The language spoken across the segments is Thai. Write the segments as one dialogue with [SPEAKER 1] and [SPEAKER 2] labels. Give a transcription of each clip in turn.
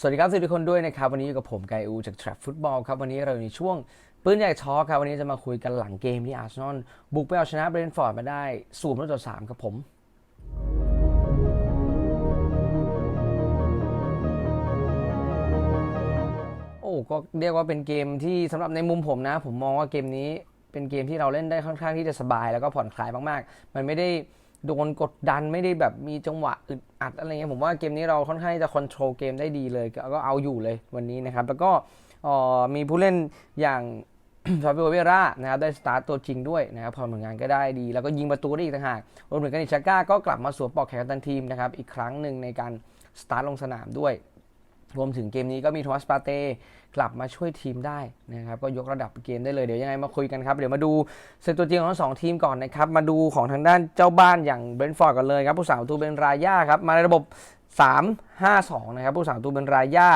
[SPEAKER 1] สวัสดีครับสวัสดีทุกคนด้วยนะครับ วันนี้อยู่กับผมไกอูจาก Trap Football ครับ วันนี้เราอยู่ในช่วงปืนใหญ่ทอครับ วันนี้จะมาคุยกันหลังเกมที่อาร์เซนอลบุกไปเอาชนะเบรนท์ฟอร์ดมาได้สูบต่อสามครับผม โอ้ก็เรียกว่าเป็นเกมที่สำหรับในมุมผมนะ ผมมองว่าเกมนี้เป็นเกมที่เราเล่นได้ค่อนข้างที่จะสบายแล้วก็ผ่อนคลายมากๆ มันไม่ได้ โดนกดดันไม่ได้แบบมีจังหวะอึดอัดอะไรเงี้ยผมว่าเกมนี้เราค่อนข้างจะคอนโทรลเกมได้ดีเลย ก็เอาอยู่เลยวันนี้นะครับ แล้วก็มีผู้เล่นอย่างฟาเบโอเวรานะครับได้สตาร์ตตัวจริงด้วยนะครับพอผลงานก็ได้ดี แล้วก็ยิงประตูได้อีกต่างหากรวมถึงกานิชาก้าก็กลับมาสวมปลอกแขนกัปตันทีมนะครับอีกครั้งหนึ่งในการสตาร์ทลงสนามด้วย รวมถึงเกมนี้ก็มีทวัสปาเต้กลับมาช่วยทีมได้นะครับ ก็ยกระดับเกมได้เลยเดี๋ยวยังไงมาคุยกันครับ เดี๋ยวมาดูเซตตัวจริงของทั้งสองทีมก่อนนะครับ มาดูของทางด้านเจ้าบ้านอย่างเบรนฟอร์ดกันเลยครับ ผู้สาวตูเป็นรายาครับ มาในระบบ 3-5-2 นะครับ ผู้สาวตูเป็นรายา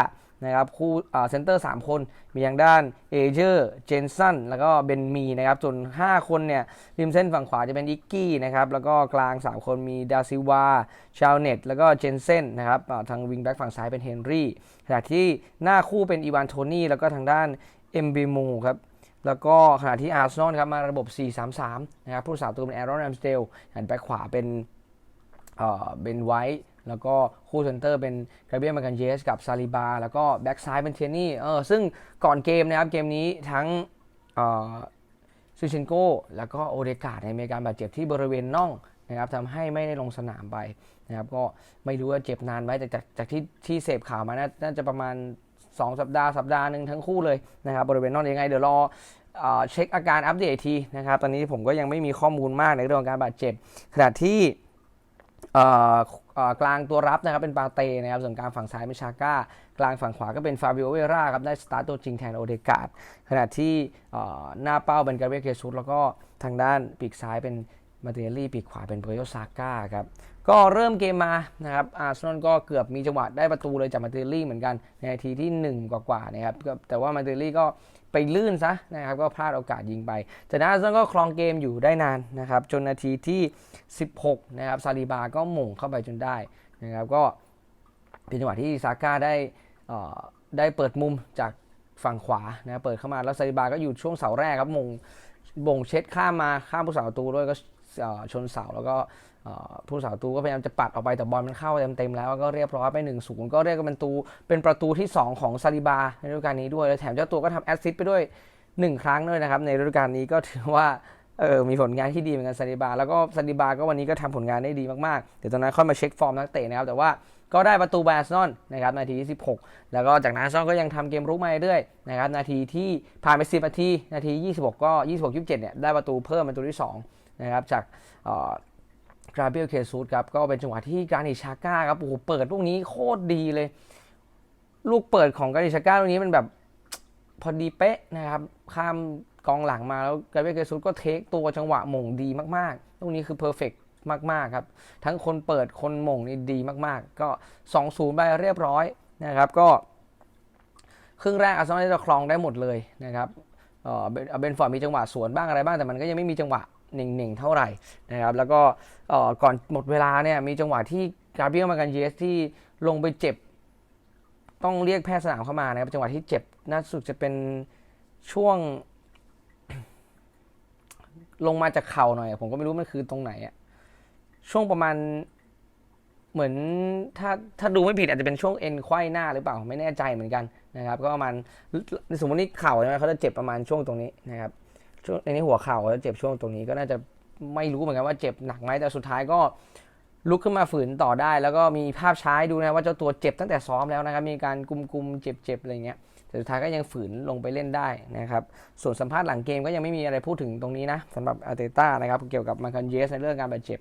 [SPEAKER 1] นะครับคู่เซนเตอร์ 3 คนมีทางด้านเอเจอร์เจนสันแล้วก็เบนมีนะครับส่วน 5 คนเนี่ยริมเส้นฝั่งขวาจะเป็นอิกกี้นะครับแล้วก็กลาง 3 คนมีดาซิวาชาวเน็ต แล้วก็เจนเซนนะครับทางวิงแบ็กฝั่งซ้ายเป็นเฮนรี่ขณะที่หน้าคู่เป็นอีวานโทนี่แล้วก็ทางด้านเอ็มบีมูครับแล้วก็ขณะที่อาร์เซนอลครับมาระบบ 4-3-3 นะครับผู้สาวตัวเป็นแอรอนแรมสเตลหันแบ็คขวาเป็นเออเบนไวท์ แล้วก็คู่เซนเตอร์เป็นกาเบียมากันเยสกับซาลิบา แล้วก็แบ็กซ้ายเป็นเทยนี่เออซึ่งก่อนเกมนะครับ เกมนี้ทั้งซูเชนโกแล้วก็โอเดกาดเนี่ยมีการบาดเจ็บที่บริเวณน่องนะครับทำให้ไม่ได้ลงสนามไปนะครับ ก็ไม่รู้ว่าเจ็บนานไหมแต่จากจากที่ที่เสพข่าวมาน่าน่าจะประมาณ 2 สัปดาห์สัปดาห์หนึ่งทั้งคู่เลยนะครับบริเวณน่องยังไงเดี๋ยวรอเช็คอาการอัปเดตทีนะครับ ตอนนี้ผมก็ยังไม่มีข้อมูลมากในเรื่องของการบาดเจ็บขณะที่ กลางตัวรับนะครับเป็นปาเต้นะครับส่วนกลางฝั่งซ้ายเป็นชาก้ากลางฝั่งขวาก็เป็นฟาบิโอเวราครับได้สตาร์ตตัวจริงแทนโอเดกาดขณะที่หน้าเป้าเป็นกาเบรียลเคซุสแล้วก็ทางด้านปีกซ้ายเป็นมาเตเลี่ปีกขวาเป็นเบรโยซาก้าครับก็เริ่มเกมมานะครับอาร์เซนอลก็เกือบมีจังหวะได้ประตูเลยจากมาเตลี่เหมือนกันในนาทีที่ 1 กว่าๆนะครับแต่ว่ามาเตลี่ก็ ไปลื่นซะนะครับก็พลาดโอกาสยิงไปแต่อาร์เซนอลก็ครองเกมอยู่ได้นานนะครับจนนาทีที่ 16 นะครับซาลิบาก็หม่งเข้าไปจนได้นะครับก็เป็นจังหวะที่ซาก้าได้ได้เปิดมุมจากฝั่งขวานะเปิดเข้ามาแล้วซาลิบาก็อยู่ช่วงเสาแรกครับหม่งบ่งเช็ดข้ามมาข้ามผู้สาประตูด้วยก็ชนเสาแล้วก็ ผู้สาวตูก็พยายามจะปัดออกไปแต่บอลมันเข้าเต็มๆแล้วก็เรียบร้อยไป1นศูนย์ก็เรียกว่าเป็นตูเป็นประตูที่ 2 ของซาลิบาในฤดูกาลนี้ด้วยแล้วแถมเจ้าตัวก็ทำแอสซิสต์ไปด้วย 1 ครั้งด้วยนะครับในฤดูกาลนี้ก็ถือว่าเออมีผลงานที่ดีเหมือนกันซาลิบา แล้วก็ซาลิบาก็วันนี้ก็ทำผลงานได้ดีมากๆ เดี๋ยวตอนนั้นค่อยมาเช็คฟอร์มนักเตะนะครับ แต่ว่าก็ได้ประตูบาร์ซนอนนะครับนาทีที่ 16 แล้วก็จากนั้นซอลก็ยังทำเกมรุกมาเรื่อยๆนะครับนาทีที่ผ่านไป 10 นาที นาที 26 ก็ 26 27เนี่ยได้ประตูเพิ่มเป็นประตูที่สองนะครับจากเอ่อ กราเบียลเคซูดครับก็เป็นจังหวะที่การิชาก้าครับโอ้โหเปิดลูกนี้โคตรดีเลย ลูกเปิดของการิชาก้าลูกนี้มันแบบพอดีเป๊ะนะครับข้ามกองหลังมาแล้วกราเบียลเคซูดก็เทคตัวจังหวะหม่งดีมากๆลูกนี้คือเพอร์เฟกมากๆครับ ทั้งคนเปิดคนหม่งนี่ดีมากๆ ก็ 2-0 ไปเรียบร้อยนะครับก็ ครึ่งแรกอาร์เซนอลจะครองได้หมดเลยนะครับเออเบนเบนฟอร์ดมีจังหวะสวนบ้างอะไรบ้างแต่มันก็ยังไม่มีจังหวะ หนิ่งๆเท่าไหร่นะครับแล้วก็ก่อนหมดเวลาเนี่ยมีจังหวะที่กาเบียลมากันเยสที่ลงไปเจ็บ ต้องเรียกแพทย์สนามเข้ามานะครับจังหวะที่เจ็บน่าสุดจะเป็นช่วง ลงมาจากเข่าหน่อย ผมก็ไม่รู้มันคือตรงไหนอะช่วงประมาณเหมือนถ้าถ้าดูไม่ผิดอาจจะเป็นช่วงเอ็นไขว้หน้าหรือเปล่าไม่แน่ใจเหมือนกันนะครับ ก็ประมาณสมมตินี่เข่าใช่ไหมเขาจะเจ็บประมาณช่วงตรงนี้นะครับ ช่วงในนี้หัวเข่าเจ็บช่วงตรงนี้ก็น่าจะไม่รู้เหมือนกันว่าเจ็บหนักไหมแต่สุดท้ายก็ลุกขึ้นมาฝืนต่อได้ แล้วก็มีภาพช้าให้ดูนะว่าเจ้าตัวเจ็บตั้งแต่ซ้อมแล้วนะครับมีการกุมกุมๆเจ็บๆอะไรเงี้ยแต่สุดท้ายก็ยังฝืนลงไปเล่นได้นะครับส่วนสัมภาษณ์หลังเกมก็ยังไม่มีอะไรพูดถึงตรงนี้นะสำหรับอาร์เตต้านะครับเกี่ยวกับมาคันเยสในเรื่องการบาดเจ็บ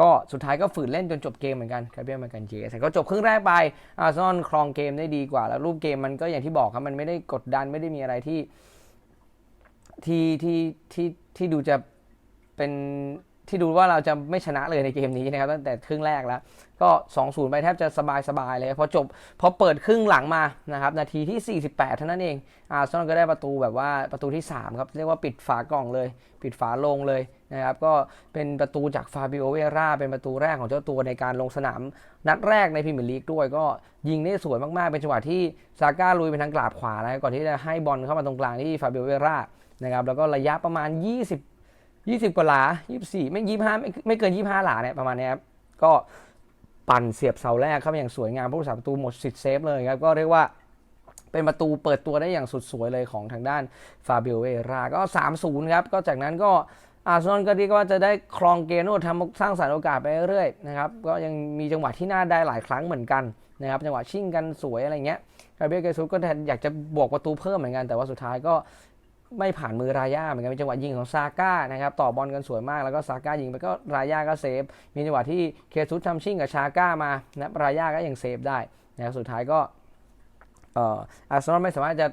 [SPEAKER 1] ก็สุดท้ายก็ฝืนเล่นจนจบเกมเหมือนกันคาเบียมากันเจสแต่ก็จบครึ่งแรกไปอาร์เซนอลครองเกมได้ดีกว่า แล้วรูปเกมมันก็อย่างที่บอกครับมันไม่ได้กดดันไม่ได้มีอะไรที่ ที่ที่ที่ที่ดูจะเป็นที่ดูว่าเราจะไม่ชนะเลยในเกมนี้นะครับตั้งแต่ครึ่งแรกแล้ว ก็ 2-0 ไปแทบจะสบายๆเลยพอจบพอเปิดครึ่งหลังมานะครับนาทีที่ 48 เท่านั้นเองอาร์เซนอลก็ได้ประตูแบบว่าประตูที่ 3 ครับ เรียกว่าปิดฝากล่องเลย ปิดฝาลงเลยนะครับ ก็เป็นประตูจากฟาบิโอเวราเป็นประตูแรกของเจ้าตัวในการลงสนาม นัดแรกในพรีเมียร์ลีกด้วย ก็ยิงได้สวยมากๆ เป็นจังหวะที่ซาก้าลุยไปทางกราบขวาแล้วก่อนที่จะให้บอลเข้ามาตรงกลางที่ฟาบิโอเวรา นะครับแล้วก็ระยะประมาณ 20 20 กว่าหลา 24 ไม่ 25 ไม่ไม่เกิน 25 หลาเนี่ยประมาณนี้ครับก็ปั่นเสียบเสาแรกเข้ามาอย่างสวยงามผู้รักษาประตูหมดสิทธิ์เซฟเลยครับก็เรียกว่าเป็นประตูเปิดตัวได้อย่างสุดสวยเลยของทางด้านฟาบิโอเวราก็ 3-0 ครับก็จากนั้นก็อาร์เซนอลก็เรียกว่าจะได้ครองเกมโนทำสร้างสรรค์โอกาสไปเรื่อยๆนะครับก็ยังมีจังหวะที่น่าได้หลายครั้งเหมือนกันนะครับจังหวะชิ่งกันสวยอะไรเงี้ยกาเบียเกซุสก็แทนอยากจะบวกประตูเพิ่มเหมือนกันแต่ว่าสุดท้ายก็ ไม่ผ่านมือรายาเหมือนกันเป็นจังหวะยิงของซาก้านะครับต่อบอลกันสวยมากแล้วก็ซาก้ายิงไปก็รายาก็เซฟ มีจังหวะที่เคซุสทำชิ่งกับชาก้ามานะรายาก็ยังเซฟได้นะครับสุดท้ายก็เอ่ออาร์เซนอลไม่สามารถจะ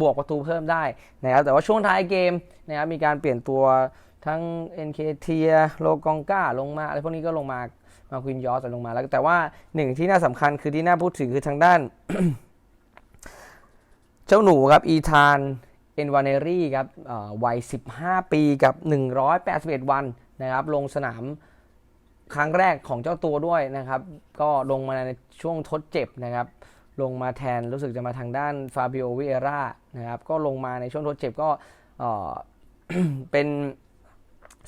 [SPEAKER 1] บวกประตูเพิ่มได้นะครับแต่ว่าช่วงท้ายเกมนะครับมีการเปลี่ยนตัวทั้ง NK เทียโลกองก้าลงมาอะไรพวกนี้ก็ลงมามาควินยอสลงมาแล้วแต่ว่าหนึ่งที่น่าสำคัญคือที่น่าพูดถึงคือทางด้าน เจ้าหนูครับอีธาน เอ็นวานเนรี่ครับวัย 15 ปีกับ 181 วันนะครับลงสนามครั้งแรกของเจ้าตัวด้วยนะครับ ก็ลงมาในช่วงทดเจ็บนะครับ ลงมาแทนรู้สึกจะมาทางด้านฟาบิโอวิเอร่านะครับ ก็ลงมาในช่วงทดเจ็บก็เเป็น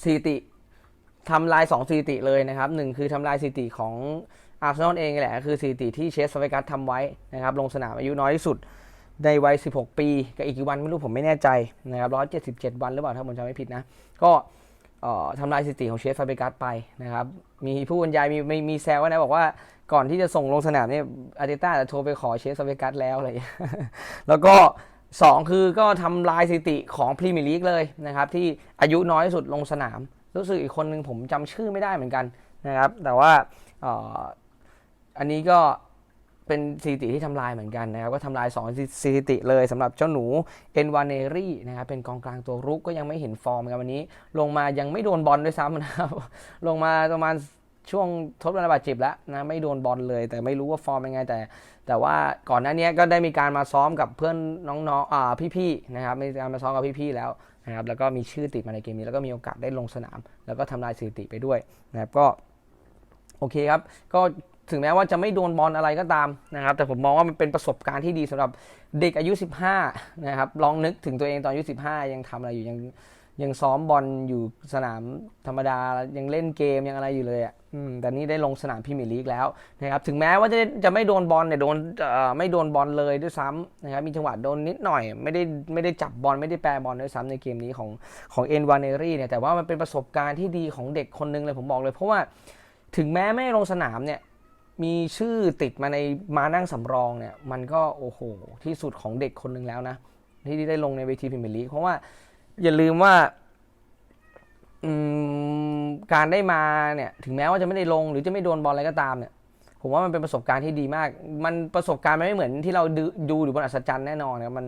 [SPEAKER 1] สถิติทำลาย 2สถิติเลยนะครับหนึ่งคือทำลายสถิติของอาร์เซนอลเองแหละ คือสถิติที่เชสฟาเวกัสทำไว้นะครับ ลงสนามอายุน้อยที่สุด ในวัย 16 ปีกับอีกกี่วันไม่รู้ผมไม่แน่ใจนะครับ177 วันหรือเปล่าถ้าผมจำไม่ผิดนะ ก็ทำลายสถิติของเชฟฟาเบกัสไปนะครับ มีผู้บรรยายมีมีมีแซวว้นะบอกว่าก่อนที่จะส่งลงสนามเนี่ยอาร์เตต้าจะโทรไปขอเชฟฟาเบกัสแล้วอะไรอย่างเงี้ยแล้วก็ 2 คือก็ทำลายสถิติของพรีเมียร์ลีกเลยนะครับที่อายุน้อยสุดลงสนาม รู้สึกอีกคนนึงผมจำชื่อไม่ได้เหมือนกันนะครับแต่ว่าอันนี้ก็ เป็นสถิติที่ทำลายเหมือนกันนะครับ ก็ทำลาย2สถิติเลยสำหรับเจ้าหนูเอ็นวานเนรี่นะครับเป็นกองกลางตัวรุกก็ยังไม่เห็นฟอร์มกันวันนี้ ลงมายังไม่โดนบอลด้วยซ้ำนะครับ ลงมาประมาณช่วงทดบาดเจ็บแล้วนะไม่โดนบอลเลย แต่ไม่รู้ว่าฟอร์มเป็นไงแต่ แต่ว่าก่อนหน้านี้ก็ได้มีการมาซ้อมกับเพื่อนน้องๆอ่าพี่ๆนะครับมีการมาซ้อมกับพี่ๆแล้วนะครับแล้วก็มีชื่อติดมาในเกมนี้ แล้วก็มีโอกาสได้ลงสนาม แล้วก็ทำลายสถิติไปด้วยนะครับก็โอเคครับ ก็ ถึงแม้ว่าจะไม่โดนบอลอะไรก็ตามนะครับ แต่ผมมองว่ามันเป็นประสบการณ์ที่ดีสำหรับเด็กอายุ 15 นะครับ ลองนึกถึงตัวเองตอนอายุ 15 ยังทำอะไรอยู่ยังยังซ้อมบอลอยู่สนามธรรมดายังเล่นเกมยังอะไรอยู่เลยอะแต่นี่ได้ลงสนามพรีเมียร์ลีกแล้วนะครับถึงแม้ว่าจะจะไม่โดนบอลเนี่ยโดนไม่โดนบอลเลยด้วยซ้ำนะครับมีจังหวะโดนนิดหน่อย ไม่ได้ไม่ได้จับบอลไม่ได้แปรบอลด้วยซ้ำในเกมนี้ของของเอ็นวานเนรี่เนี่ยแต่ว่ามันเป็นประสบการณ์ที่ดีของเด็กคนหนึงเลยผมบอกเลย เพราะว่าถึงแม้ไม่ลงสนามเนี่ย มีชื่อติดมาในมานั่งสำรองเนี่ย มันก็โอ้โห ที่สุดของเด็กคนหนึ่งแล้วนะ ที่ได้ลงในเวทีพรีเมียร์ลีกเพราะว่าอย่าลืมว่าการได้มาเนี่ย ถึงแม้ว่าจะไม่ได้ลงหรือจะไม่โดนบอลอะไรก็ตามเนี่ย ผมว่ามันเป็นประสบการณ์ที่ดีมาก มันประสบการณ์ไม่เหมือนที่เราดูอยู่บนอัศจรรย์แน่นอนนะมัน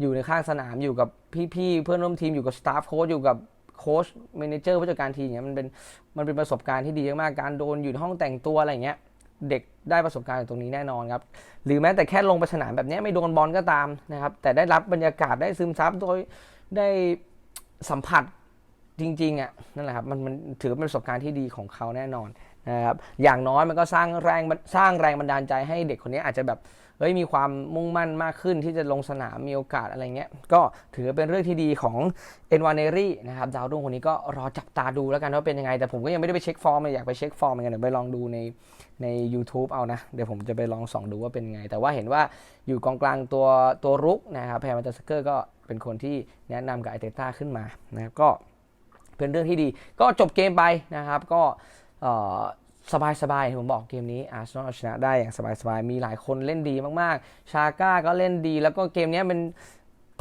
[SPEAKER 1] อยู่ในข้างสนามอยู่กับพี่ๆเพื่อนร่วมทีมอยู่กับสตาฟโค้ชอยู่กับโค้ชเมเนเจอร์ผู้จัดการทีมเนี่ยมันเป็นมันเป็นประสบการณ์ที่ดีมากการโดนอยู่ในห้องแต่งตัวอะไรเงี้ย เด็กได้ประสบการณ์ตรงนี้แน่นอนครับ หรือแม้แต่แค่ลงไปสนามแบบนี้ไม่โดนบอลก็ตามนะครับ แต่ได้รับบรรยากาศได้ซึมซับโดยได้สัมผัสจริงๆอะนั่นแหละครับมันมันถือเป็นประสบการณ์ที่ดีของเขาแน่นอนนะครับอย่างน้อยมันก็สร้างแรงสร้างแรงบันดาลใจให้เด็กคนนี้อาจจะแบบ เฮ้ยมีความมุ่งมั่นมากขึ้นที่จะลงสนามมีโอกาสอะไรเงี้ยก็ถือเป็นเรื่องที่ดีของเอ็นวานเนรี่นะครับดาวรุ่งคนนี้ก็รอจับตาดูแล้วกันว่าเป็นยังไง แต่ผมก็ยังไม่ได้ไปเช็คฟอร์มเลยอยากไปเช็คฟอร์มเหมือนกันเดี๋ยวไปลองดูในใน u t u b e เอานะ เดี๋ยวผมจะไปลองส่องดูว่าเป็นไง แต่ว่าเห็นว่าอยู่กองกลางตัวตัวรุกนะครับแพร์มาตสเกอร์ก็เป็นคนที่แนะนำกับไอเตต้าขึ้นมานะครับก็เป็นเรื่องที่ดี ก็จบเกมไปนะครับก็ สบายๆผมบอกเกมนี้อาร์เซนอลชนะได้อย่างสบายๆ มีหลายคนเล่นดีมากๆ ชาก้าก็เล่นดี แล้วก็เกมนี้เป็น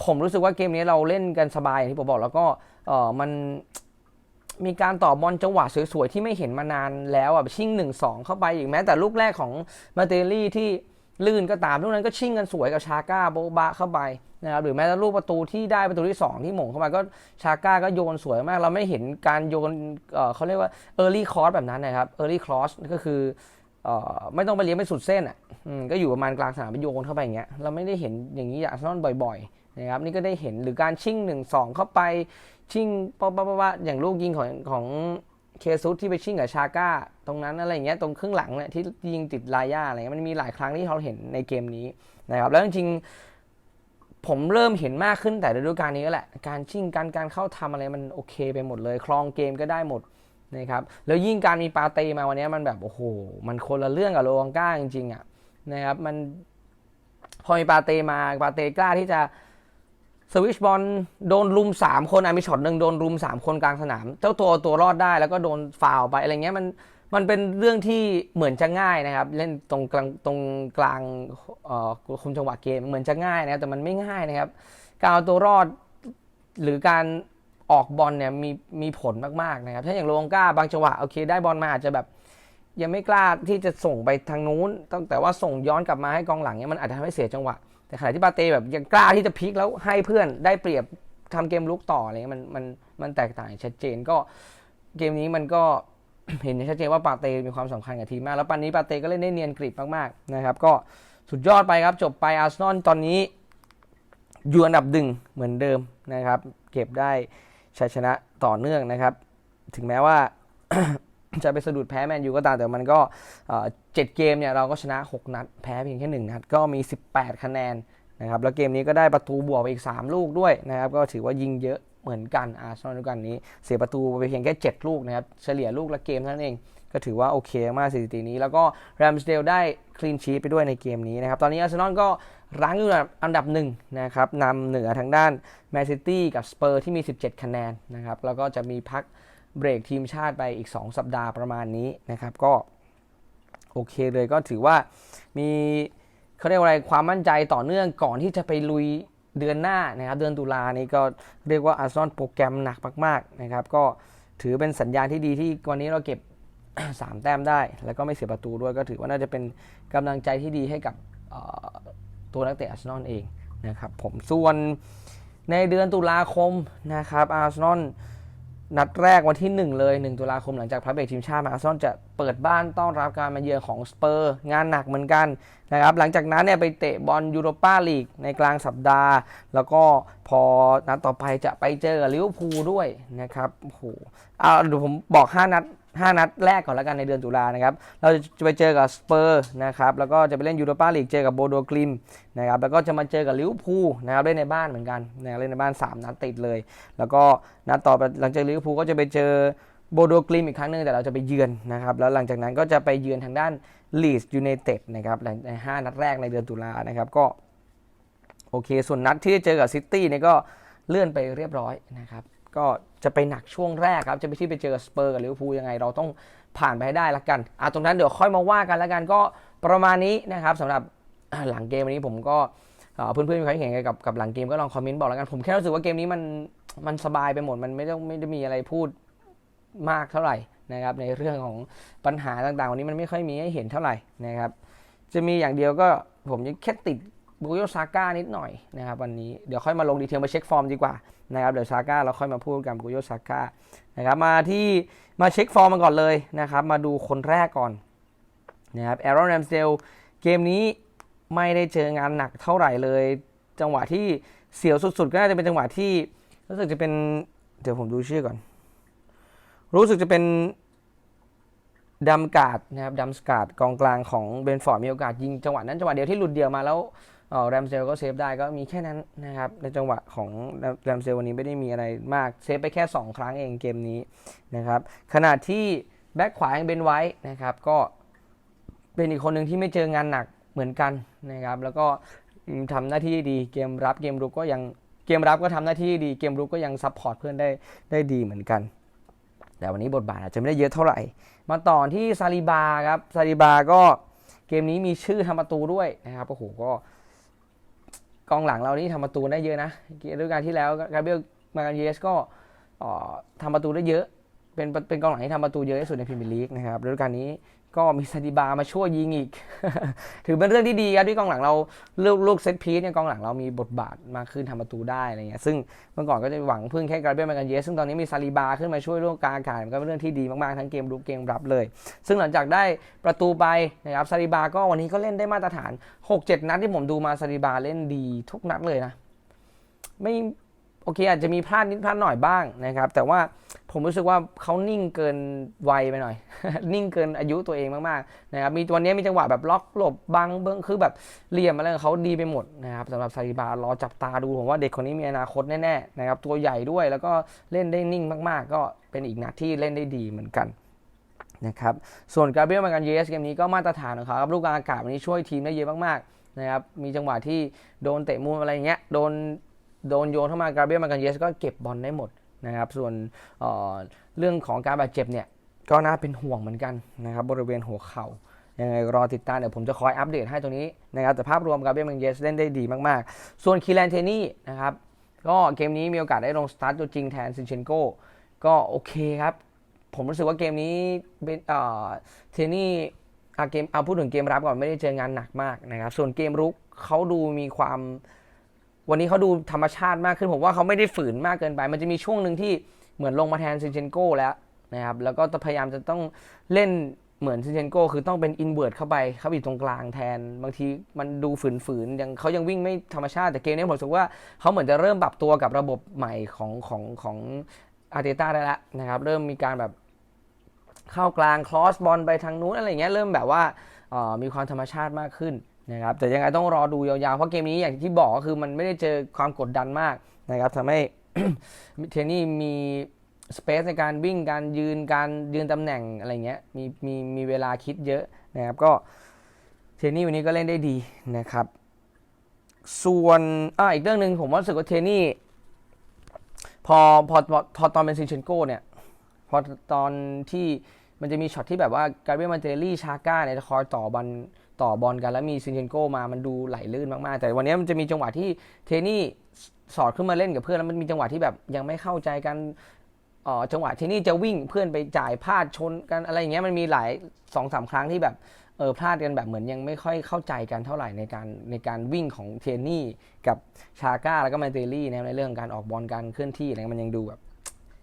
[SPEAKER 1] ผมรู้สึกว่าเกมนี้เราเล่นกันสบายอย่างที่ผมบอกแล้วก็เออมันมีการต่อบอลจังหวะสวยๆ ที่ไม่เห็นมานานแล้วอะชิ่งหนึ่งสองเข้าไปอีกแม้แต่ลูกแรกของมาเตลี่ที่ ลื่นก็ตามลูกนั้นก็ชิ่งกันสวยกับชาก้าโบบะเข้าไปนะครับหรือแม้แต่ลูกประตูที่ได้ประตูที่ 2 ที่หม่งเข้ามาก็ชาก้าก็โยนสวยมาก เราไม่เห็นการโยนเเขาเรียกว่า early cross แบบนั้นนะครับ early cross ก็คืออไม่ต้องไปเลี้ยงไปสุดเส้นอะก็อยู่ประมาณกลางสนามไปโยนเข้าไปอย่างเงี้ยเราไม่ได้เห็นอย่างนี้อย่างอาร์เซนอลบ่อยๆนะครับนี่ก็ได้เห็นหรือการชิ่ง1 2เข้าไปชิ่งปะปะปะปะอย่างลูกยิงของของ เคซุสที่ไปชิ่งกับชาก้าตรงนั้นอะไรเงี้ยตรงครึ่งหลังเนี่ยที่ยิงติดลาย่าอะไรเงี้ยมันมีหลายครั้งที่เราเห็นในเกมนี้นะครับแล้วจริงๆผมเริ่มเห็นมากขึ้นแต่ฤดูกาลนี้ก็แหละ การชิ่งการการเข้าทำอะไรมันโอเคไปหมดเลย คลองเกมก็ได้หมดนะครับแล้วยิ่งการมีปาเตมาวันนี้มันแบบโอ้โหมันคนละเรื่องกับโลวังก้าจริงๆอะนะครับมันพอมีปาเตมาปาเตกล้าที่จะ สวิชบอลโดนรุมสามคนอะมีช็อตหนึ่งโดนรุมสามคนกลางสนาม เจ้าตัวตัวรอดได้แล้วก็โดนฟาวไปอะไรเงี้ยมันมันเป็นเรื่องที่เหมือนจะง่ายนะครับ เล่นตรงกลางตรงกลางอ่อคุมจังหวะเกมเหมือนจะง่ายนะครับแต่มันไม่ง่ายนะครับ การเอาตัวรอดหรือการออกบอลเนี่ยมีมีผลมากๆนะครับ ถ้าอย่างโลงก้าบางจังหวะโอเค ได้บอลมาอาจจะแบบ ยังไม่กล้าที่จะส่งไปทางนู้นแต่ว่าส่งย้อนกลับมาให้กองหลังเนี่ยมันอาจจะทำให้เสียจังหวะ แต่ขณะที่ปาเต้แบบยังกล้าที่จะพลิกแล้วให้เพื่อนได้เปรียบทำเกมลุกต่ออะไรเงี้ยมันมันมันแตกต่างชัดเจนก็เกมนี้มันก็เห็นชัดเจนว่าปาเต้มีความสำคัญกับทีมมาก แล้วปันนี้ปาเต้ก็เล่นได้เนียนกริบมากๆนะครับ ก็สุดยอดไปครับจบไปอาร์เซนอลตอนนี้อยู่อันดับดึงเหมือนเดิมนะครับ เก็บได้ชัยชนะต่อเนื่องนะครับ ถึงแม้ว่า จะไปสะดุดแพ้แมนยูก็ตามแต่มันก็เจ็ดเกมเนี่ยเราก็ชนะ 6 นัด แพ้เพียงแค่1นัดก็มี 18 คะแนนนะครับแล้วเกมนี้ก็ได้ประตูบวกไปอีก 3 ลูกด้วยนะครับก็ถือว่ายิงเยอะเหมือนกันอาร์เซนอลด้วยกันนี้ เสียประตูไปเพียงแค่ 7 ลูกนะครับเฉลี่ยลูกละเกมเท่านั้นเองก็ถือว่าโอเคมากสถิตินี้ แล้วก็แรมสเดลได้คลีนชีทไปด้วยในเกมนี้นะครับตอนนี้อาร์เซนอลก็รั้งอยู่อันดับหนึ่งนะครับนำเหนือทางด้านแมนซิตี้กับสเปอร์ที่มี 17 คะแนนนะครับแล้วก็จะมีพัก เบรกทีมชาติไปอีก 2 สัปดาห์ประมาณนี้นะครับ ก็โอเคเลยก็ถือว่ามีเขาเรียกว่าอะไรความมั่นใจต่อเนื่องก่อนที่จะไปลุยเดือนหน้านะครับเดือนตุลานี้ก็เรียกว่าอาร์เซนอลโปรแกรมหนักมากๆนะครับ ก็ถือเป็นสัญญาณที่ดีที่วันนี้เราเก็บ 3 แต้มได้ แล้วก็ไม่เสียประตูด้วยก็ถือว่าน่าจะเป็นกำลังใจที่ดีให้กับตัวนักเตะอาร์เซนอลเองนะครับผมส่วนในเดือนตุลาคมนะครับอาร์เซนอล นัดแรกวันที่ 1 เลย 1 ตุลาคมหลังจากพักเบรกทีมชาติมาอาร์เซนอลจะเปิดบ้านต้อนรับการมาเยือนของสเปอร์งานหนักเหมือนกันนะครับหลังจากนั้นเนี่ยไปเตะบอลยูโรปาลีกในกลางสัปดาห์ แล้วก็พอนัดต่อไปจะไปเจอลิเวอร์พูลด้วยนะครับโอ้โหเอาเดี๋ยวผมบอก 5 นัด 5 นัดแรกก่อนแล้วกันในเดือนตุลานะครับ เราจะไปเจอกับสเปอร์นะครับ แล้วก็จะไปเล่นยูโรปาลีกเจอกับโบโดกลิมนะครับ แล้วก็จะมาเจอกับลิเวอร์พูลนะครับเล่นในบ้านเหมือนกันนะเล่นในบ้าน 3 นัดติดเลย แล้วก็นัดต่อไปหลังจากลิเวอร์พูลก็จะไปเจอโบโดกลิมอีกครั้งหนึ่งแต่เราจะไปเยือนนะครับ แล้วหลังจากนั้นก็จะไปเยือนทางด้านลีสยูไนเต็ดนะครับใน 5 นัดแรกในเดือนตุลานะครับก็โอเค ส่วนนัดที่จะเจอกับซิตี้เนี่ยก็เลื่อนไปเรียบร้อยนะครับ ก็จะไปหนักช่วงแรกครับจะไปที่ไปเจอสเปอร์กับลิเวอร์พูลยังไงเราต้องผ่านไปให้ได้ละกันอะตรงนั้นเดี๋ยวค่อยมาว่ากันละกันก็ประมาณนี้นะครับสำหรับหลังเกมวันนี้ผมก็เพื่อนๆมีความคิดเห็นกับกับหลังเกมก็ลองคอมเมนต์บอกแล้วกันผมแค่รู้สึกว่าเกมนี้มันมันสบายไปหมดมันไม่ต้องไม่ได้มีอะไรพูดมากเท่าไหร่นะครับในเรื่องของปัญหาต่างๆ วันนี้มันไม่ค่อยมีให้เห็นเท่าไหร่นะครับจะมีอย่างเดียวก็ผมยังแค่ติด บุโยซาก้านิดหน่อยนะครับวันนี้เดี๋ยวค่อยมาลงดีเทลมาเช็คฟอร์มดีกว่านะครับเดี๋ยวซาก้าเราค่อยมาพูดกันบุโยซาก้านะครับมาที่มาเช็คฟอร์มมันก่อนเลยนะครับมาดูคนแรกก่อนนะครับแอรอนแรมเดลเกมนี้ไม่ได้เจองานหนักเท่าไหร่เลย จังหวะที่เสียวสุดๆ ก็น่าจะเป็นจังหวะที่รู้สึกจะเป็นเดี๋ยวผมดูชื่อก่อน รู้สึกจะเป็นดัมการ์ดนะครับดัมสกาดกองกลางของเบนฟอร์ดมีโอกาสยิงจังหวะนั้นจังหวะเดียวที่หลุดเดียวมาแล้ว แรมเซลก็เซฟได้ก็มีแค่นั้นนะครับ ในจังหวะของแรมเซลวันนี้ไม่ได้มีอะไรมากเซฟไปแค่ 2 ครั้งเองเกมนี้นะครับขณะที่แบ็คขวายังเบนไว้นะครับก็เป็นอีกคนหนึ่งที่ไม่เจองานหนักเหมือนกันนะครับแล้วก็ทำหน้าที่ดีเกมรับเกมรุกก็ยังเกมรับก็ทำหน้าที่ดีเกมรุกก็ยังซัพพอร์ตเพื่อนได้ได้ดีเหมือนกัน แต่วันนี้บทบาทอาจจะไม่ได้เยอะเท่าไหร่ มาต่อที่ซาลิบาครับซาลิบาก็เกมนี้มีชื่อทำประตูด้วยนะครับโอ้โหก็ กองหลังเรานี่ทำประตูได้เยอะนะฤดูกาลที่แล้วกาเบรียลมาการเยสก็ทำประตูได้เยอะ เป็นเป็นกองหลังที่ทำประตูเยอะที่สุดในพรีเมียร์ลีกนะครับฤดูกาลนี้ก็มีซาดิบามาช่วยยิงอีก ถือเป็นเรื่องที่ดีครับที่กองหลังเราลูกลูกเซตพีซเนี่ยกองหลังเรามีบทบาทมากขึ้นทำประตูได้อะไรเงี้ยซึ่งเมื่อก่อนก็จะหวังพึ่งแค่กราเบียมากันเยสซึ่งตอนนี้มีซาลิบาขึ้นมาช่วยร่วมกลางอากาศมันก็เป็นเรื่องที่ดีมากๆทั้งเกมรุกเกมรับเลย ซึ่งหลังจากได้ประตูไปนะครับซาลิบาก็วันนี้ก็เล่นได้มาตรฐาน 6-7 นัดที่ผมดูมาซาลิบาเล่นดีทุกนัดเลยนะไม่ โอเค อาจจะมีพลาดนิดพลาดหน่อยบ้างนะครับ แต่ว่าผมรู้สึกว่าเขานิ่งเกินวัยไปหน่อย นิ่งเกินอายุตัวเองมากๆนะครับมีตัวนี้มีจังหวะแบบล็อกหลบบังเบิ้งคือแบบเหลี่ยมอะไรของเขาดีไปหมดนะครับสำหรับซาลิบารอจับตาดูผมว่าเด็กคนนี้มีอนาคตแน่ๆนะครับตัวใหญ่ด้วยแล้วก็เล่นได้นิ่งมากๆ ก็เป็นอีกนัดที่เล่นได้ดีเหมือนกันนะครับส่วนกาเบรียลมากันเยสเกมนี้ก็มาตรฐานของเขาครับลูกกลางอากาศวันนี้ช่วยทีมได้เยอะมากๆนะครับมีจังหวะที่โดนเตะมุมอะไรเงี้ยโดน โดนโยนเข้ามากราเบียมากันเยสก็เก็บบอลได้หมดนะครับ ส่วนเเรื่องของการบาดเจ็บเนี่ยก็น่าเป็นห่วงเหมือนกันนะครับบริเวณหัวเข่ายังไงรอติดตามเดี๋ยวผมจะคอยอัปเดตให้ตรงนี้นะครับแต่ภาพรวมกราเบียมากันเยสเล่นได้ดีมากๆ ส่วนคีแลนเทนี่นะครับก็เกมนี้มีโอกาสได้ลงสตาร์ทตัวจริงแทนซินเชนโกก็โอเคครับ ผมรู้สึกว่าเกมนี้เป็นเทนี่เกมเอาพูดถึงเกมรับก่อนไม่ได้เจองานหนักมากนะครับ ส่วนเกมรุกเขาดูมีความ วันนี้เขาดูธรรมชาติมากขึ้นผมว่าเขาไม่ได้ฝืนมากเกินไป มันจะมีช่วงหนึ่งที่เหมือนลงมาแทนซินเชนโกแล้วนะครับแล้วก็พยายามจะต้องเล่นเหมือนซินเชนโกคือต้องเป็นอินเวิร์ดเข้าไปเขาอยู่ตรงกลางแทน บางทีมันดูฝืนๆยังเขายังวิ่งไม่ธรรมชาติแต่เกมนี้ผมรู้สึกว่าเขาเหมือนจะเริ่มปรับตัวกับระบบใหม่ของของของอาร์เตต้าได้แล้วนะครับเริ่มมีการแบบเข้ากลางคลอสบอลไปทางนู้นอะไรเงี้ยเริ่มแบบว่ามีความธรรมชาติมากขึ้น นะครับแต่ยังไงต้องรอดูยาวๆ เพราะเกมนี้อย่างที่บอกก็คือมันไม่ได้เจอความกดดันมากนะครับทำให้เทนนี่มีสเปซในการวิ่งการยืนการยืนตำแหน่งอะไรเงี้ยมีมีมีเวลาคิดเยอะนะครับก็เทนนี่วันนี้ก็เล่นได้ดีนะครับ ส่วนอ่าอีกเรื่องหนึ่งผมว่ารู้สึกว่าเทนนี่พอพอพอตอนเป็นซินเชนโก้เนี่ยพอตอนที่มันจะมีช็อตที่แบบว่าการเบรียลมาเตลลี่ชาก้าเนี่ยจะคอยต่อบอล ต่อบอลกันแล้วมีซินเชนโกมามันดูไหลลื่นมากๆ แต่วันนี้มันจะมีจังหวะที่เทนี่สอดขึ้นมาเล่นกับเพื่อนแล้วมันมีจังหวะที่แบบยังไม่เข้าใจกันอ๋อจังหวะเทนี่จะวิ่งเพื่อนไปจ่ายพลาดชนกันอะไรอย่างเงี้ยมันมีหลายสองสาครั้งที่แบบเออพลาดกันแบบเหมือนยังไม่ค่อยเข้าใจกันเท่าไหร่ในการในการวิ่งของเทนี่กับชาก้าแล้วก็มาเตลลี่ในเรื่องการออกบอลการเคลื่อนที่อะไรมันยังดูแบบ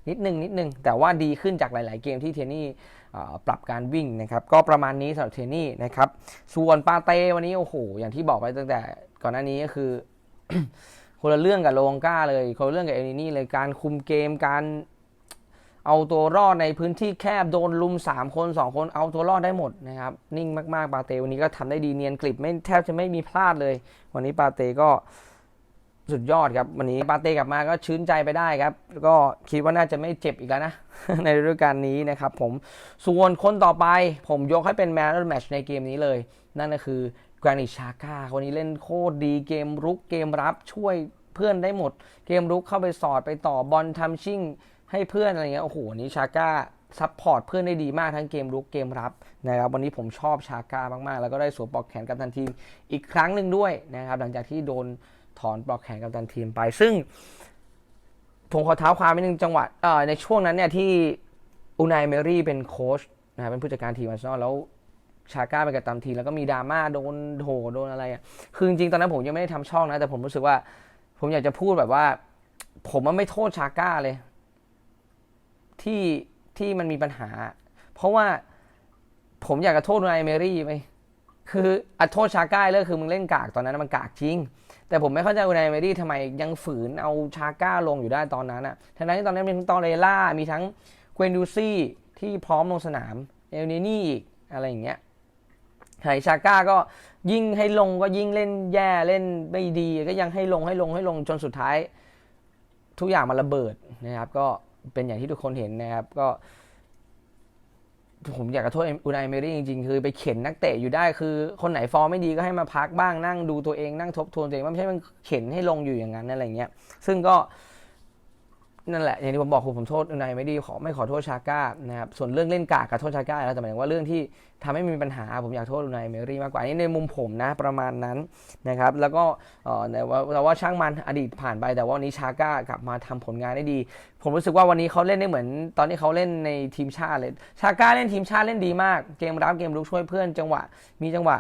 [SPEAKER 1] นิดนึงนิดนึงแต่ว่าดีขึ้นจากหลาย ๆ เกมที่เทนี่ ปรับการวิ่งนะครับ ก็ประมาณนี้สำหรับเทนี่นะครับ ส่วนปาเต้วันนี้โอ้โห อย่างที่บอกไปตั้งแต่ก่อนหน้านี้ก็คือ คนละเรื่องกับโลงก้าเลยคนละเรื่องกับเอลินี่เลยการคุมเกมการเอาตัวรอดในพื้นที่แคบโดนลุม 3 คน 2 คนเอาตัวรอดได้หมดนะครับ นิ่งมากๆปาเต้วันนี้ก็ทำได้ดีเนียนกริบไม่แทบจะไม่มีพลาดเลย วันนี้ปาเต้ก็ สุดยอดครับ วันนี้ปาเต้กลับมาก็ชื้นใจไปได้ครับ ก็คิดว่าน่าจะไม่เจ็บอีกแล้วนะ ในฤดูกาลนี้นะครับผมส่วนคนต่อไปผมยกให้เป็นแมนด์แมชในเกมนี้เลย นั่นก็คือแกรนิชาก้าคนนี้เล่นโคตรดีเกมรุกเกมรับช่วยเพื่อนได้หมด เกมรุกเข้าไปสอดไปต่อบอลทำชิ่งให้เพื่อนอะไรเงี้ยโอ้โหนี้ชาก้าซัพพอร์ตเพื่อนได้ดีมากทั้งเกมรุกเกมรับนะครับวันนี้ผมชอบชาก้ามากๆ แล้วก็ได้สวมปลอกแขนกับทันทีมอีกครั้งหนึ่งด้วยนะครับหลังจากที่โดน ถอนปลอกแขนกับตันทีมไป ซึ่ง ผมขอเท้าความไปหนึ่งจังหวะในช่วงนั้นเนี่ยที่อูนายเมรี่เป็นโค้ชนะเป็นผู้จัดการทีมอาร์เซนอลแล้วชาก้าไปกับตัมทีแล้วก็มีดราม่าโดนโหโดนอะไรอะคือจริงๆตอนนั้นผมยังไม่ได้ทำช่องนะ แต่ผมรู้สึกว่า ผมอยากจะพูดแบบว่า ผมมันไม่โทษชาก้าเลย ที่ที่มันมีปัญหา เพราะว่าผมอยากจะโทษอูนายเมรี่ไป คืออัโทษชาก้าเลยคือมึงเล่นกากตอนนั้นมันกากจริง แต่ผมไม่เข้าใจอุนายเมดี้ทำไมยังฝืนเอาชาก้าลงอยู่ได้ตอนนั้นอะทั้งที่ตอนนั้นมีทั้งตอเรล่า มีทั้งเกวนดูซี่ที่พร้อมลงสนาม เอลนีนี่อีกอะไรอย่างเงี้ยไฮชาก้าก็ยิ่งให้ลงก็ยิ่งเล่นแย่เล่นไม่ดี ก็ยังให้ลงให้ลงให้ลงจนสุดท้าย ทุกอย่างมันระเบิดนะครับ ก็เป็นอย่างที่ทุกคนเห็นนะครับ ก็ ผมอยากจะโทษอุนายเมรี่จริงๆ คือไปเข็นนักเตะอยู่ได้คือคนไหนฟอร์มไม่ดีก็ให้มาพักบ้างนั่งดูตัวเองนั่งทบทวนตัวเองไม่ใช่มันเข็นให้ลงอยู่อย่างนั้นอะไรเงี้ยซึ่งก็ นั่นแหละอย่างที่ผมบอกคือผมโทษนายไม่ดีขอไม่ขอโทษชาก้านะครับส่วนเรื่องเล่นกากกับโทษชาก้าแล้วแต่หมายถึงว่าเรื่องที่ทำให้มีปัญหาผมอยากโทษนายเมรี่มากกว่าอันนี้ในมุมผมนะประมาณนั้นนะครับแล้วก็เออแต่ว่าแต่ว่าช่างมันอดีตผ่านไปแต่ว่าวันนี้ชาก้ากลับมาทำผลงานได้ดี ผมรู้สึกว่าวันนี้เขาเล่นได้เหมือน ตอนที่เขาเล่นในทีมชาติเลยชาก้าเล่นทีมชาติเล่นดีมาก เกมรับเกมลุกช่วยเพื่อนจังหวะ มีจังหวะ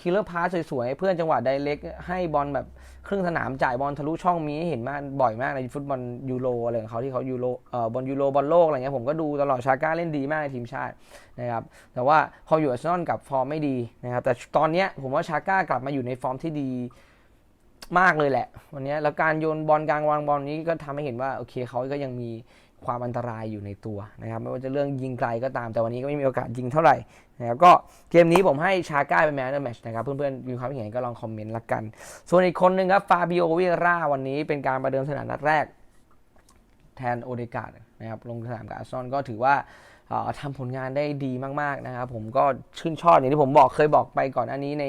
[SPEAKER 1] คิลเลอร์พาสสวยๆ เพื่อนจังหวะไดเล็ก ให้บอลแบบครึ่งสนามจ่ายบอลทะลุช่องมีให้เห็นมากบ่อยมากในฟุตบอลยูโรอะไรของเขาที่เขายูโรเอ่อบอลยูโรบอลโลกอะไรเงี้ยผมก็ดูตลอดชาก้าเล่นดีมากในทีมชาตินะครับแต่ว่าพออยู่อาร์เซนอลกับฟอร์มไม่ดีนะครับแต่ตอนเนี้ยผมว่าชาก้ากลับมาอยู่ในฟอร์มที่ดีมากเลยแหละ วันนี้แล้วการโยนบอลกลางวางบอลนี้ก็ทำให้เห็นว่าโอเคเขาก็ยังมี ความอันตรายอยู่ในตัวนะครับไม่ว่าจะเรื่องยิงไกลก็ตามแต่วันนี้ก็ไม่มีโอกาสยิงเท่าไหร่นะครับก็เกมนี้ผมให้ชาก้าเป็นแมนเดอร์แมชนะครับเพื่อนๆมีความเห็นก็ลองคอมเมนต์ละกัน ส่วนอีกคนหนึ่งครับฟาบิโอวิราวันนี้เป็นการประเดิมสนามนัดแรก แทนโอเดการ์ดนะครับลงสนามกับอาร์ซอลก็ถือว่าทำผลงานได้ดีมากๆนะครับผมก็ชื่นชอบอย่างที่ผมบอกเคยบอกไปก่อนอันนี้ใน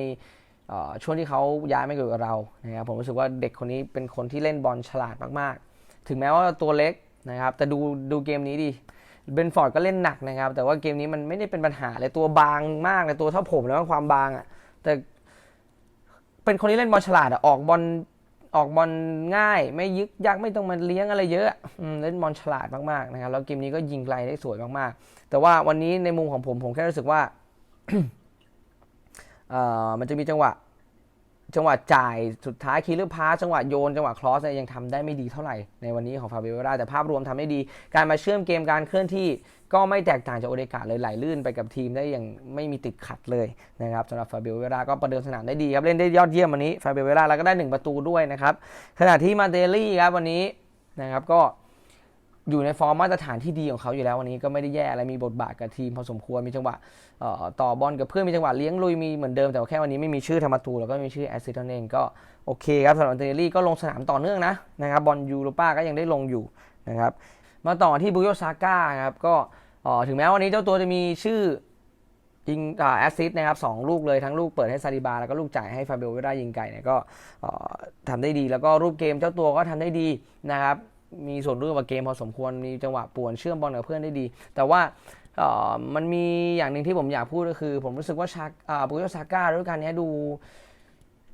[SPEAKER 1] ช่วงที่เขาย้ายมาอยู่กับเรานะครับผมรู้สึกว่าเด็กคนนี้เป็นคนที่เล่นบอลฉลาดมากๆ ถึงแม้ว่าตัวเล็ก นะครับ แต่ดูดูเกมนี้ดิเบนฟอร์ดก็เล่นหนักนะครับ แต่ว่าเกมนี้มันไม่ได้เป็นปัญหาเลยตัวบางมากเลยตัวเท่าผมแล้วความบางอะ แต่เป็นคนที่เล่นบอลฉลาดอะออกบอลออกบอลง่าย ไม่ยึกยักไม่ต้องมาเลี้ยงอะไรเยอะอืมเล่นบอลฉลาดมากๆนะครับ แล้วเกมนี้ก็ยิงไกลได้สวยมากๆ แต่ว่าวันนี้ในมุมของผมผมแค่รู้สึกว่าเออมันจะมีจังหวะ จังหวะจ่ายสุดท้ายคีรือพาสจังหวะโยนจังหวะคลอสเนี่ยยังทำได้ไม่ดีเท่าไหร่ในวันนี้ของฟาเบ i โอราแต่ภาพรวมทำได้ดี การมาเชื่อมเกมการเคลื่อนที่ก็ไม่แตกต่างจากโอเดกาเลยไหลลื่นไปกับทีมได้อย่างไม่มีติดขัดเลยนะครับสำหรับฟาเบ i โอราก็ประเดิมสนามได้ดีครับเล่นได้ยอดเยี่ยมวันนี้ฟาเบ i โอราแล้วก็ได้หนึ่งประตูด้วยนะครับขณะที่มาเดลี่ครับวันนี้นะครับก็ อยู่ในฟอร์มมาตรฐานที่ดีของเขาอยู่แล้ววันนี้ก็ไม่ได้แย่อะไรมีบทบาทกับทีมพอสมควรมีจังหวะต่อบอลกับเพื่อนมีจังหวะเลี้ยงลุยมีเหมือนเดิมแต่ว่าแค่วันนี้ไม่มีชื่อธรรมตูแล้วก็มีชื่อแอสซิสต์เองก็โอเคครับสำหรับมาเดลี่ก็ลงสนามต่อเนื่องนะนะครับบอลยูโรป้าก็ยังได้ลงอยู่นะครับมาต่อที่บุโยซาก้าครับก็ถึงแม้วันนี้เจ้าตัวจะมีชื่อยิงอแอสซิสต์นะครับสองลูกเลยทั้งลูกเปิดให้ซาดิบา แล้วก็ลูกจ่ายให้ฟาเบลเวรายิงไก่เนี่ยก็ทำได้ดีแล้วก็รูปเกมเจ้าตัวก็ทำได้ดีนะครับ มีส่วนร่วมกับเกมพอสมควรมีจังหวะป่วนเชื่อมบอลกับเพื่อนได้ดี แต่ว่ามันมีอย่างหนึ่งที่ผมอยากพูดก็คือ ผมรู้สึกว่าชาบุโยซาก้าฤดูกาลนี้ดู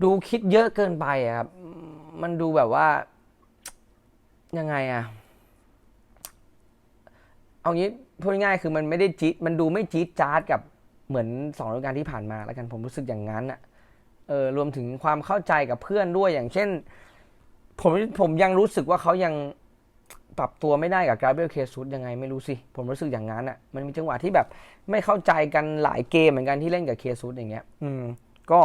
[SPEAKER 1] ดูคิดเยอะเกินไปอะครับมันดูแบบว่ายังไงอะเอางี้พูดง่ายคือมันไม่ได้จี๊ดมันดูไม่จี๊ดจ๊าดกับเหมือนสองฤดูกาลที่ผ่านมาแล้วกันผมรู้สึกอย่างนั้นอะเออรวมถึงความเข้าใจกับเพื่อนด้วยอย่างเช่น ผมผมยังรู้สึกว่าเขายัง ปรับตัวไม่ได้กับกราเบรียลเคซุสยังไงไม่รู้สิ ผมรู้สึกอย่างนั้นอะมันมีจังหวะที่แบบไม่เข้าใจกันหลายเกมเหมือนกันที่เล่นกับเคซุสอย่างเงี้ย อืม ก็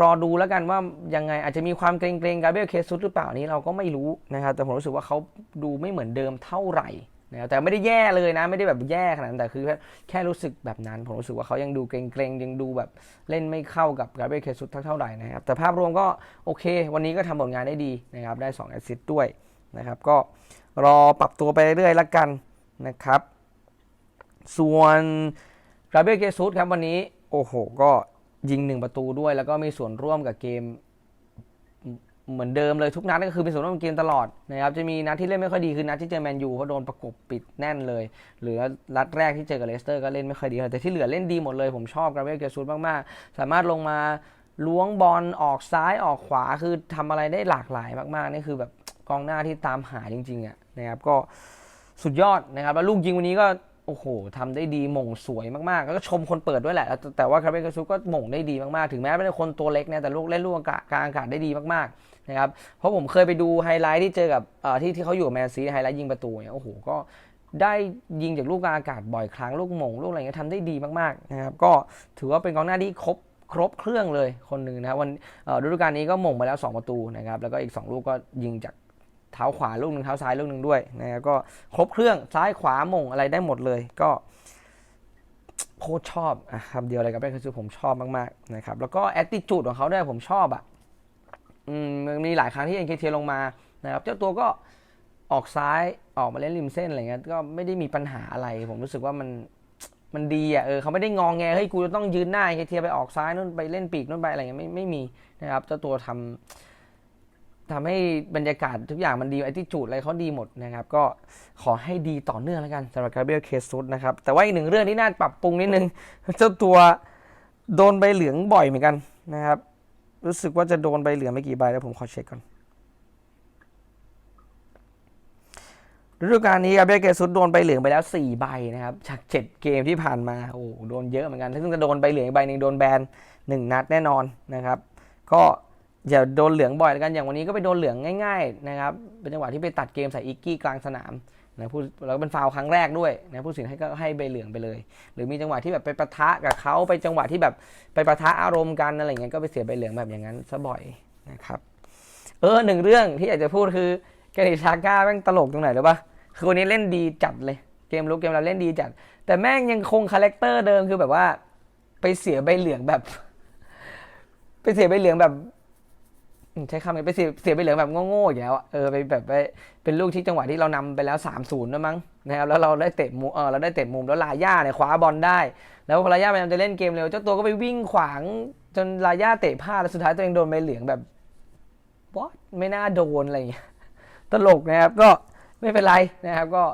[SPEAKER 1] รอดูแล้วกันว่ายังไงอาจจะมีความเกรงเกรงกราเบรียลเคซุสหรือเปล่านี้เราก็ไม่รู้นะครับ แต่ผมรู้สึกว่าเขาดูไม่เหมือนเดิมเท่าไหร่นะครับแต่ไม่ได้แย่เลยนะ ไม่ได้แบบแย่ขนาดนั้นแต่คือแค่แค่รู้สึกแบบนั้น ผมรู้สึกว่าเขายังดูเกรงเกรงยังดูแบบเล่นไม่เข้ากับกราเบรียลเคซุสเท่าไหร่นะครับแต่ภาพรวมก็โอเค วันนี้ก็ทำผลงานได้ดีนะครับได้2แอสซิสต์ด้วยนะครับก็ รอปรับตัวไปเรื่อยๆแล้วกันนะครับ ส่วนกราเบียเคซุสครับวันนี้ โอ้โห ก็ยิงหนึ่งประตูด้วย แล้วก็มีส่วนร่วมกับเกมเหมือนเดิมเลยทุกนัดก็คือมีส่วนร่วมเกมตลอดนะครับจะมีนัดที่เล่นไม่ค่อยดีคือนัดที่เจอแมนยูเพราะโดนประกบปิดแน่นเลยเหลือนัดแรกที่เจอกับเลสเตอร์ก็เล่นไม่ค่อยดีแต่ที่เหลือเล่นดีหมดเลยผมชอบกราเบรียลเกซุสมากๆ สามารถลงมาล้วงบอลออกซ้ายออกขวาคือทำอะไรได้หลากหลายมากๆ นี่คือแบบกองหน้าที่ตามหาจริงๆอะ นะครับก็สุดยอดนะครับแล้วลูกยิงวันนี้ก็โอ้โหทำได้ดีหม่งสวยมากๆ แล้วก็ชมคนเปิดด้วยแหละ แต่ว่าคาร์เบนกาซูก็หม่งได้ดีมากๆ ถึงแม้เป็นคนตัวเล็กนะแต่ลูกเล่นลูกอากาศกลางอากาศได้ดีมากๆนะครับเพราะผมเคยไปดูไฮไลท์ที่เจอกับที่ที่เขาอยู่แมนซีไฮไลท์ยิงประตูเนี่ยโอ้โหก็ได้ยิงจากลูกกลางอากาศบ่อยครั้งลูกหม่งลูกอะไรเงี้ยทำได้ดีมากๆนะครับก็ถือว่าเป็นกองหน้าที่ครบครบเครื่องเลยคนหนึ่งนะครับวันฤดูกาลนี้ก็หม่งไปแล้ว 2 ประตูนะครับแล้วก็อีก 2 ลูกก็ยิงจาก ท้าขวาลูกหนึ่งเท้าซ้ายลูกหนึ่งด้วยนะครับก็ครบเครื่องซ้ายขวาม่งอะไรได้หมดเลย ก็โคตรชอบอะคำเดียวเลยกับแบงค์คือผมชอบมากๆนะครับแล้วก็แอ t ติจูดของเขาด้วยผมชอบอะอืมมันมีหลายครั้งที่เอ็นเคเทียลงมานะครับเจ้าตัวก็ออกซ้ายออกมาเล่นริมเส้นอะไรเงี้ยก็ไม่ได้มีปัญหาอะไร ผมรู้สึกว่ามันมันดีอะเออเขาไม่ได้งองแงเฮ้ยกูจะต้องยืนหน้าเอ็นเคเทียไปออกซ้ายนู่นไปเล่นปีกนู่นไปอะไรเงี้ยไม่ไม่มีนะครับเจ้าตัวทำ ทำให้บรรยากาศทุกอย่างมันดีไอที่จูดอะไรเขาดีหมดนะครับ ก็ขอให้ดีต่อเนื่องแล้วกันสำหรับกาเบรียลเคซุสนะครับ แต่ว่าอีกหนึ่งเรื่องที่น่าปรับปรุงนิดนึง เจ้าตัวโดนใบเหลืองบ่อยเหมือนกันนะครับ รู้สึกว่าจะโดนใบเหลืองไม่กี่ใบแล้วผมขอเช็คก่อนฤดูกาลนี้กาเบรียลเคซุสโดนใบเหลืองไปแล้ว 4 ใบนะครับ จาก7เกมที่ผ่านมาโอ้โหโดนเยอะเหมือนกันซึ่งจะโดนใบเหลืองอีกใบหนึ่งโดนแบนหนึ่งนัดแน่นอนนะครับ ก็ อย่าโดนเหลืองบ่อยแล้วกันอย่างวันนี้ก็ไปโดนเหลืองง่ายๆนะครับเป็นจังหวะที่ไปตัดเกมใส่อิกกี้กลางสนามนะผู้แล้วก็เป็นฟาวครั้งแรกด้วยนะผู้สินให้ก็ให้ใบเหลืองไปเลย หรือมีจังหวะที่แบบไปปะทะกับเขาไปจังหวะที่แบบไปปะทะอารมณ์กันอะไรเงี้ยก็ไปเสียใบเหลืองแบบอย่างนั้นซะบ่อยนะครับเออหนึ่งเรื่องที่อยากจะพูดคือแกนิชาก้าแม่งตลกตรงไหนหรือปะคือวันนี้เล่นดีจัดเลยเกมลุกเกมเราเล่นดีจัด แต่แม่งยังคงคาแรคเตอร์เดิมคือแบบว่า ไปเสียใบเหลืองแบบ ไปเสียใบเหลืองแบบ ใช้คำนี้ไปเสียเสียไปเหลืองแบบโง่ๆอย่างแล้วะเออไปแบบไปเป็นลูกที่จังหวะที่เรานำไปแล้ว3ามศูนย์นะมั้งนะครับแล้วเราได้เตะมุมเออเราได้เตะมุมแล้วลาย่าเนี่ยคว้าบอลได้ แล้วพอลาย่าพยายามจะเล่นเกมเร็วเจ้าตัวก็ไปวิ่งขวางจนลาย่าเตะพลาดแล้วสุดท้ายตัวเองโดนใบเหลืองแบบวอตไม่น่าโดนอะไรอย่างเงี้ยตลกนะครับก็ไม่เป็นไรนะครับ ก็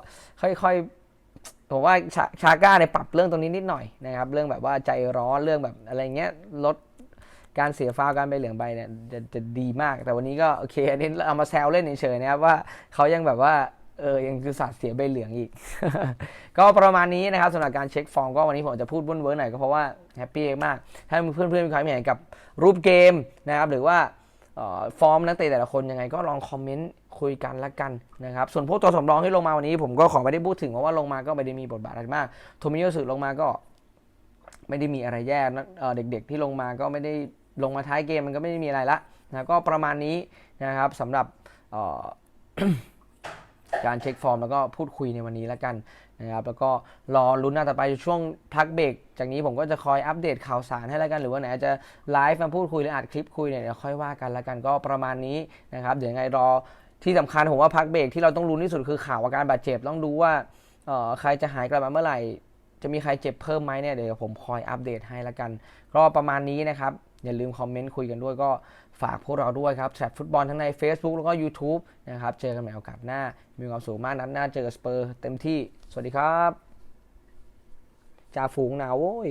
[SPEAKER 1] ค่อยๆผมว่าชาชาก้าเนี่ยปรับเรื่องตรงนี้นิดหน่อยนะครับ เรื่องแบบว่าใจร้อนเรื่องแบบอะไรเงี้ยลด การเสียฟาวการใบเหลืองใบเนี่ยจะจะดีมาก แต่วันนี้ก็โอเคอันนี้เอามาแซวเล่นเฉยๆนะครับว่าเขายังแบบว่าเออยังคือสัตว์เสียใบเหลืองอีก ก็ประมาณนี้นะครับสำหรับการเช็คฟอร์มก็วันนี้ผมจะพูดวุ่นเวอร์หน่อยก็เพราะว่าแฮปปี้มาก ถ้าเพื่อนๆมีความเห็นกับรูปเกมนะครับหรือว่าออฟอร์มนักเตะแต่ละคนยังไงก็ลองคอมเมนต์คุยกันละกันนะครับส่วนพวกตัวสำรองที่ลงมาวันนี้ผมก็ขอไม่ได้พูดถึงเพราะว่าลงมาก็ไม่ได้มีบทบาทอะไรมากโทมิโยสึลงมาก็ไม่ได้มีอะไรแย่เด็กๆที่ลงมาก็ไม่ได้ ลงมาท้ายเกมมันก็ไม่ได้มีอะไรละนะก็ประมาณนี้นะครับสำหรับการเช็คฟอร์มแล้วก็พูดคุยในวันนี้แล้วกันนะครับแล้วก็รอลุ้นหน้าต่อไปช่วงพักเบรกจากนี้ผมก็จะคอยอัปเดตข่าวสารให้แล้วกัน หรือว่าไหนจะไลฟ์มาพูดคุยหรืออัดคลิปคุยเนี่ยเดี๋ยวค่อยว่ากันแล้วกันก็ประมาณนี้นะครับเดี๋ยวยังไงรอที่สำคัญผมว่าพักเบรกที่เราต้องลุ้นที่สุดคือข่าวอาการบาดเจ็บต้องดูว่าเออใครจะหายกลับมาเมื่อไหร่ จะมีใครเจ็บเพิ่มไหมเนี่ยเดี๋ยวผมคอยอัปเดตให้ละกัน ก็ประมาณนี้นะครับ อย่าลืมคอมเมนต์คุยกันด้วยก็ฝากพวกเราด้วยครับแชทฟุตบอลทั้งใน Facebook แล้วก็ YouTube นะครับ เจอกันใหม่โอกาสหน้า มีความสุขมากนัดหน้าเจอสเปอร์เต็มที่ สวัสดีครับจ่าฝูงหนาวโว้ย